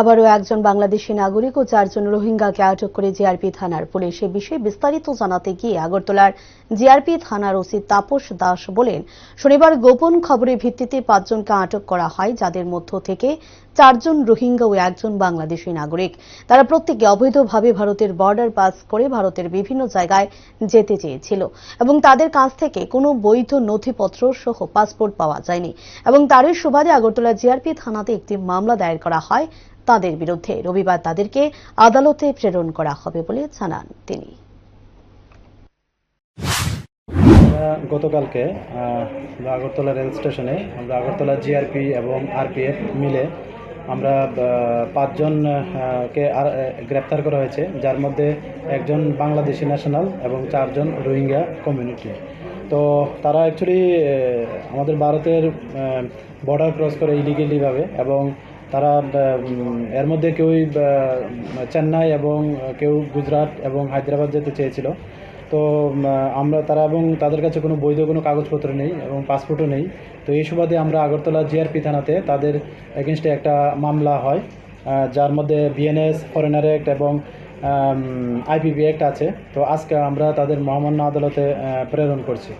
আবারও একজন বাংলাদেশি নাগরিক ও চারজন রোহিঙ্গাকে আটক করে জিআরপি থানার পুলিশ এ বিষয়ে বিস্তারিত জানাতে গিয়ে আগরতলার জিআরপি থানার ওসি তাপস দাস বলেন, শনিবার গোপন খবরের ভিত্তিতে পাঁচজনকে আটক করা হয়, যাদের মধ্য থেকে চারজন রোহিঙ্গা ও একজন বাংলাদেশি নাগরিক। তারা প্রত্যেকে অবৈধভাবে ভারতের বর্ডার পাস করে ভারতের বিভিন্ন জায়গায় যেতে চেয়েছিল এবং তাদের কাছ থেকে কোনো বৈধ নথিপত্র সহ পাসপোর্ট পাওয়া যায়নি এবং তারই সুবাদে আগরতলা জিআরপি থানাতে একটি মামলা দায়ের করা হয়। তাদের বিরুদ্ধে রবিবার তাদেরকে আদালতে প্রেরণ করা হবে বলে জানান তিনি। গতকালকে আগরতলা রেল স্টেশনে আমরা আগরতলা জিআরপি এবং আরপিএফ মিলে আমরা আহ, পাঁচজন কে আর গ্রেপ্তার করা হয়েছে যার মধ্যে একজন বাংলাদেশি ন্যাশনাল এবং চারজন রোহিঙ্গা কমিউনিটি তো তারা অ্যাকচুয়ালি আমাদের ভারতের বর্ডার ক্রস করে ইলিগেলিভাবে এবং তারা এর মধ্যে কেউই চেন্নাই এবং কেউ গুজরাট এবং হায়দ্রাবাদ যেতে চেয়েছিল। তো আমরা তারা এবং তাদের কাছে কোনো বৈধ কোনো কাগজপত্র নেই এবং পাসপোর্টও নেই। তো এই সুবাদে আমরা আগরতলা জিআরপি থানাতে তাদের এগেনস্টে একটা মামলা হয় যার মধ্যে বিএনএস ফরেনার অ্যাক্ট এবং আইপিপি অ্যাক্ট আছে। তো আজকে আমরা তাদের মহামান্য আদালতে প্রেরণ করছি।